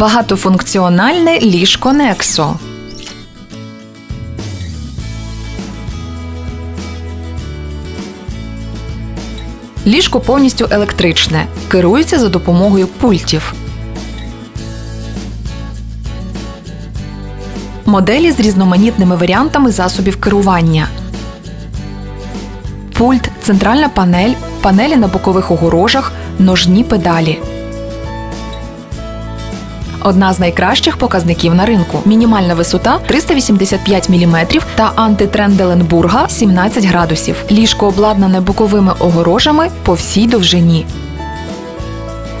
Багатофункціональне ліжко Нексо. Ліжко повністю електричне, керується за допомогою пультів. Моделі з різноманітними варіантами засобів керування. Пульт, центральна панель, панелі на бокових огорожах, ножні педалі. Одна з найкращих показників на ринку. Мінімальна висота 385 мм та антитренд Деленбурга 17 градусів. Ліжко обладнане боковими огорожами по всій довжині.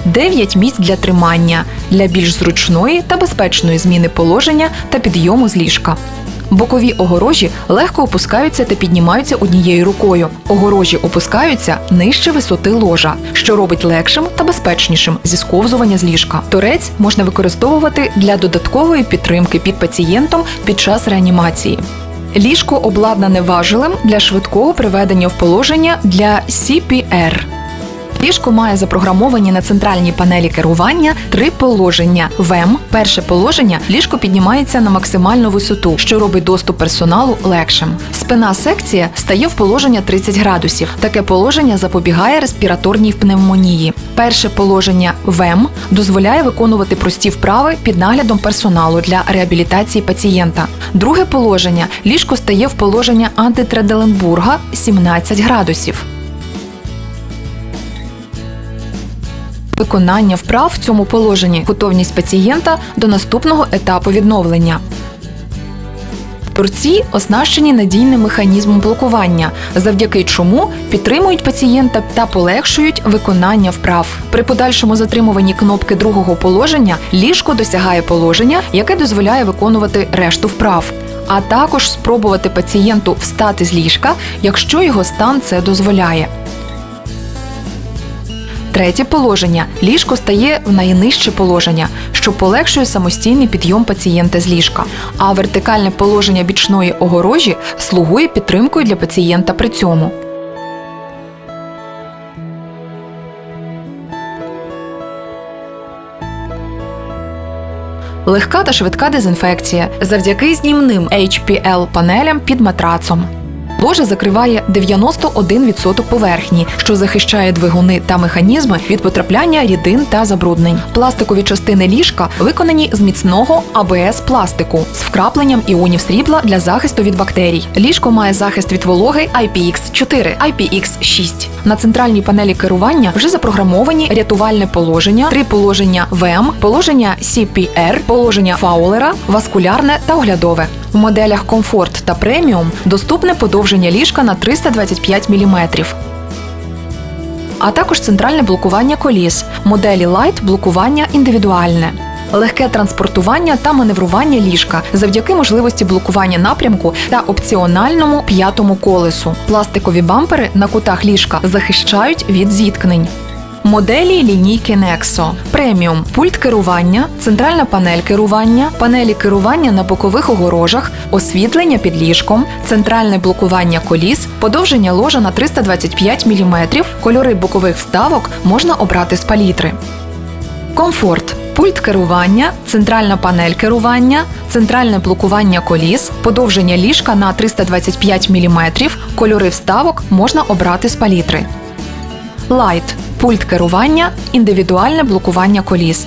9 місць для тримання для більш зручної та безпечної зміни положення та підйому з ліжка. Бокові огорожі легко опускаються та піднімаються однією рукою. Огорожі опускаються нижче висоти ложа, що робить легшим та безпечнішим зісковзування з ліжка. Торець можна використовувати для додаткової підтримки під пацієнтом під час реанімації. Ліжко обладнане важелем для швидкого приведення в положення для CPR. Ліжко має запрограмовані на центральній панелі керування три положення. ВЕМ перше положення ліжко піднімається на максимальну висоту, що робить доступ персоналу легшим. Спина секція стає в положення 30 градусів. Таке положення запобігає респіраторній пневмонії. Перше положення ВЕМ дозволяє виконувати прості вправи під наглядом персоналу для реабілітації пацієнта. Друге положення ліжко стає в положення антитределенбурга 17 градусів. Виконання вправ в цьому положенні готовність пацієнта до наступного етапу відновлення. Торці оснащені надійним механізмом блокування, завдяки чому підтримують пацієнта та полегшують виконання вправ. При подальшому затримуванні кнопки другого положення ліжко досягає положення, яке дозволяє виконувати решту вправ, а також спробувати пацієнту встати з ліжка, якщо його стан це дозволяє. Третє положення ліжко стає в найнижче положення, що полегшує самостійний підйом пацієнта з ліжка. А вертикальне положення бічної огорожі слугує підтримкою для пацієнта при цьому. Легка та швидка дезінфекція завдяки знімним HPL панелям під матрацом. Ложа закриває 91% поверхні, що захищає двигуни та механізми від потрапляння рідин та забруднень. Пластикові частини ліжка виконані з міцного АБС пластику з вкрапленням іонів срібла для захисту від бактерій. Ліжко має захист від вологи IPX4, IPX6. На центральній панелі керування вже запрограмовані рятувальне положення, три положення ВМ, положення CPR, положення Фаулера, васкулярне та оглядове. В моделях комфорт та преміум доступне подовження ліжка на 325 мм. А також центральне блокування коліс, моделі Light блокування індивідуальне. Легке транспортування та маневрування ліжка завдяки можливості блокування напрямку та опціональному п'ятому колесу. Пластикові бампери на кутах ліжка захищають від зіткнень. Моделі лінійки Nexo. преміум, пульт керування, центральна панель керування, панелі керування на бокових огорожах, освітлення під ліжком, центральне блокування коліс, подовження ложа на 325 мм, кольори бокових вставок можна обрати з палітри. Комфорт. Пульт керування, центральна панель керування, центральне блокування коліс, подовження ліжка на 325 мм, кольори вставок можна обрати з палітри. Light – пульт керування, індивідуальне блокування коліс.